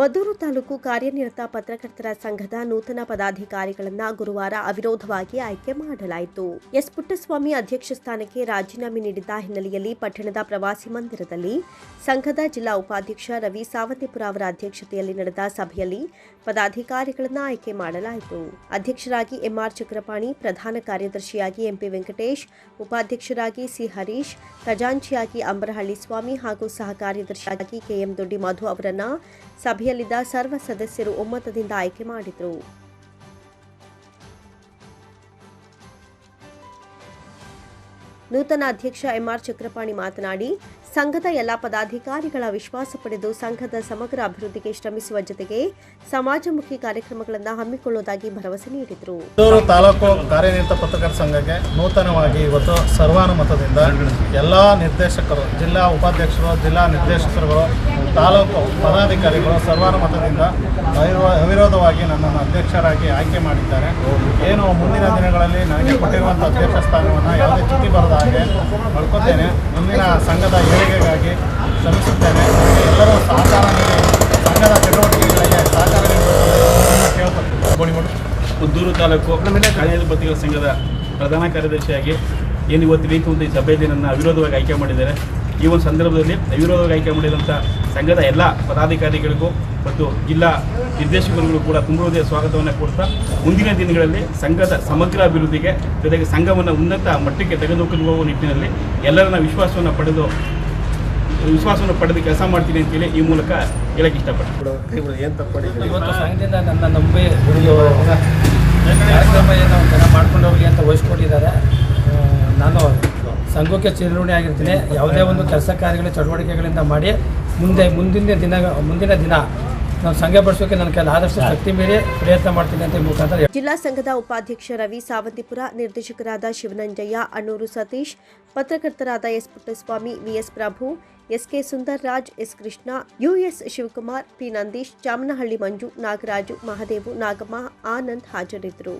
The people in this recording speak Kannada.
ಮದ್ದೂರು ತಾಲೂಕು ಕಾರ್ಯನಿರತ ಪತ್ರಕರ್ತರ ಸಂಘದ ನೂತನ ಪದಾಧಿಕಾರಿಗಳನ್ನ ಗುರುವಾರ ಅವಿರೋಧವಾಗಿ ಆಯ್ಕೆ ಮಾಡಲಾಯಿತು. ಎಸ್ ಪುಟ್ಟಸ್ವಾಮಿ ಅಧ್ಯಕ್ಷ ಸ್ಥಾನಕ್ಕೆ ರಾಜೀನಾಮೆ ನೀಡಿದ್ದ ಹಿನ್ನೆಲೆಯಲ್ಲಿ ಪಟ್ಟಣದ ಪ್ರವಾಸಿ ಮಂದಿರದಲ್ಲಿ ಸಂಘದ ಜಿಲ್ಲಾ ಉಪಾಧ್ಯಕ್ಷ ರವಿ ಸಾವಂತಿಪುರ ಅವರ ಅಧ್ಯಕ್ಷತೆಯಲ್ಲಿ ನಡೆದ ಸಭೆಯಲ್ಲಿ ಪದಾಧಿಕಾರಿಗಳನ್ನ ಆಯ್ಕೆ ಮಾಡಲಾಯಿತು. ಅಧ್ಯಕ್ಷರಾಗಿ ಎಂಆರ್ ಚಕ್ರಪಾಣಿ, ಪ್ರಧಾನ ಕಾರ್ಯದರ್ಶಿಯಾಗಿ ಎಂಪಿ ವೆಂಕಟೇಶ್, ಉಪಾಧ್ಯಕ್ಷರಾಗಿ ಸಿ ಹರೀಶ್, ಖಜಾಂಚಿಯಾಗಿ ಅಂಬರಹಳ್ಳಿ ಸ್ವಾಮಿ ಹಾಗೂ ಸಹ ಕಾರ್ಯದರ್ಶಿಯಾಗಿ ಕೆಎಂ ದೊಡ್ಡಿ ಮಧು ಅವರನ್ನ ಸಭೆಯಲ್ಲಿದ್ದ ಸರ್ವ ಸದಸ್ಯರು ಒಮ್ಮತದಿಂದ ಆಯ್ಕೆ ಮಾಡಿದರು. ನೂತನ ಅಧ್ಯಕ್ಷ ಎಂಆರ್ ಚಕ್ರಪಾಣಿ ಮಾತನಾಡಿ ಸಂಘದ ಎಲ್ಲ ಪದಾಧಿಕಾರಿಗಳ ವಿಶ್ವಾಸ ಪಡೆದು ಸಂಘದ ಸಮಗ್ರ ಅಭಿವೃದ್ಧಿಗೆ ಶ್ರಮಿಸುವ ಜೊತೆಗೆ ಸಮಾಜಮುಖಿ ಕಾರ್ಯಕ್ರಮಗಳನ್ನು ಹಮ್ಮಿಕೊಳ್ಳುವುದಾಗಿ ಭರವಸೆ ನೀಡಿದರು. ತಾಲೂಕು ಕಾರ್ಯನಿರತ ಪತ್ರಕರ್ತರ ಸಂಘಕ್ಕೆ ನೂತನವಾಗಿ ಇವತ್ತು ಸರ್ವಾನುಮತದಿಂದ ಎಲ್ಲ ನಿರ್ದೇಶಕರು, ಜಿಲ್ಲಾ ಉಪಾಧ್ಯಕ್ಷರು, ಜಿಲ್ಲಾ ನಿರ್ದೇಶಕರುಗಳು, ತಾಲೂಕು ಪದಾಧಿಕಾರಿಗಳು ಸರ್ವಾನುಮತದಿಂದ ಅವಿರೋ- ಅವಿರೋಧವಾಗಿ ನನ್ನನ್ನು ಅಧ್ಯಕ್ಷರಾಗಿ ಆಯ್ಕೆ ಮಾಡಿದ್ದಾರೆ. ಏನು ಮುಂದಿನ ದಿನಗಳಲ್ಲಿ ನನಗೆ ಕೊಟ್ಟಿರುವಂಥ ಅಧ್ಯಕ್ಷ ಸ್ಥಾನವನ್ನು ಯಾವುದೇ ಚ್ಯುತಿ ಬರದ ಹಾಗೆ ಮಾಡ್ಕೊತೇನೆ. ಮುಂದಿನ ಸಂಘದ ಏಳಿಗೆಗಾಗಿ ಶ್ರಮಿಸುತ್ತೇನೆ. ಎಲ್ಲರೂ ಸಹಕಾರ ನೀಡಿ ಸಂಘದ ಚಟುವಟಿಕೆಗಳಿಗೆ ಸಹಕಾರ ನೀಡಬೇಕು. ಪುತ್ತೂರು ತಾಲೂಕು ಪತ್ರಿಕಾ ಸಂಘದ ಪ್ರಧಾನ ಕಾರ್ಯದರ್ಶಿಯಾಗಿ ಏನು ಇವತ್ತು ಬೇಕು ಅಂತ ಈ ಸಭೆಯಲ್ಲಿ ನನ್ನ ಅವಿರೋಧವಾಗಿ ಆಯ್ಕೆ ಮಾಡಿದ್ದಾರೆ. ಈ ಒಂದು ಸಂದರ್ಭದಲ್ಲಿ ಅವಿರೋಧವಾಗಿ ಆಯ್ಕೆ ಮಾಡಿದಂಥ ಸಂಘದ ಎಲ್ಲ ಪದಾಧಿಕಾರಿಗಳಿಗೂ ಮತ್ತು ಜಿಲ್ಲಾ ನಿರ್ದೇಶಕರುಗಳು ಕೂಡ ತುಂಬ ಹೃದಯ ಸ್ವಾಗತವನ್ನು ಕೊಡ್ತಾ ಮುಂದಿನ ದಿನಗಳಲ್ಲಿ ಸಂಘದ ಸಮಗ್ರ ಅಭಿವೃದ್ಧಿಗೆ ಜೊತೆಗೆ ಸಂಘವನ್ನು ಉನ್ನತ ಮಟ್ಟಕ್ಕೆ ತೆಗೆದುಕೊಳ್ಳುವ ನಿಟ್ಟಿನಲ್ಲಿ ಎಲ್ಲರನ್ನ ವಿಶ್ವಾಸವನ್ನು ಪಡೆದು ವಿಶ್ವಾಸವನ್ನು ಪಡೆದು ಕೆಲಸ ಮಾಡ್ತೀನಿ ಅಂತೇಳಿ ಈ ಮೂಲಕ ಹೇಳಕ್ಕೆ ಇಷ್ಟಪಡ್ತೀನಿ. ಇವತ್ತು ಸಂಘದಿಂದ ನನ್ನ ನಂಬಿ ಕಾರ್ಯಕ್ರಮ ಏನೋ ಮಾಡ್ಕೊಂಡು ಹೋಗಲಿ ಅಂತ ವಹಿಸ್ಕೊಟ್ಟಿದ್ದಾರೆ. ನಾನು ಸಂಘಕ್ಕೆ ಚಿರಋಣಿ ಆಗಿರ್ತೀನಿ. ಯಾವುದೇ ಒಂದು ಕೆಲಸ ಕಾರ್ಯಗಳ ಚಟುವಟಿಕೆಗಳಿಂದ ಮಾಡಿ ಮುಂದೆ ಮುಂದಿನ ದಿನ ಮುಂದಿನ ದಿನ ನಾವು ಸಂಘ ಬಡಿಸೋಕೆ ನನ್ನ ಕೈಲಿ ಆದಷ್ಟು ಶಕ್ತಿ ಮೀರಿ ಪ್ರಯತ್ನ ಮಾಡ್ತೀನಿ ಅಂತ ಮುಖಾಂತರ ಜಿಲ್ಲಾ ಸಂಘದ ಉಪಾಧ್ಯಕ್ಷ ರವಿ ಸಾವಂತಿಪುರ, ನಿರ್ದೇಶಕರಾದ Shivananjaiah, Annur Satish, ಪತ್ರಕರ್ತರಾದ S Puttaswamy, VS Prabhu SK Sundar Raj S Krishna US Shivakumar, P Nandish, Chamanahalli Manju, Nagaraju, Mahadevu, Nagamma, Anand ಹಾಜರಿದ್ದರು.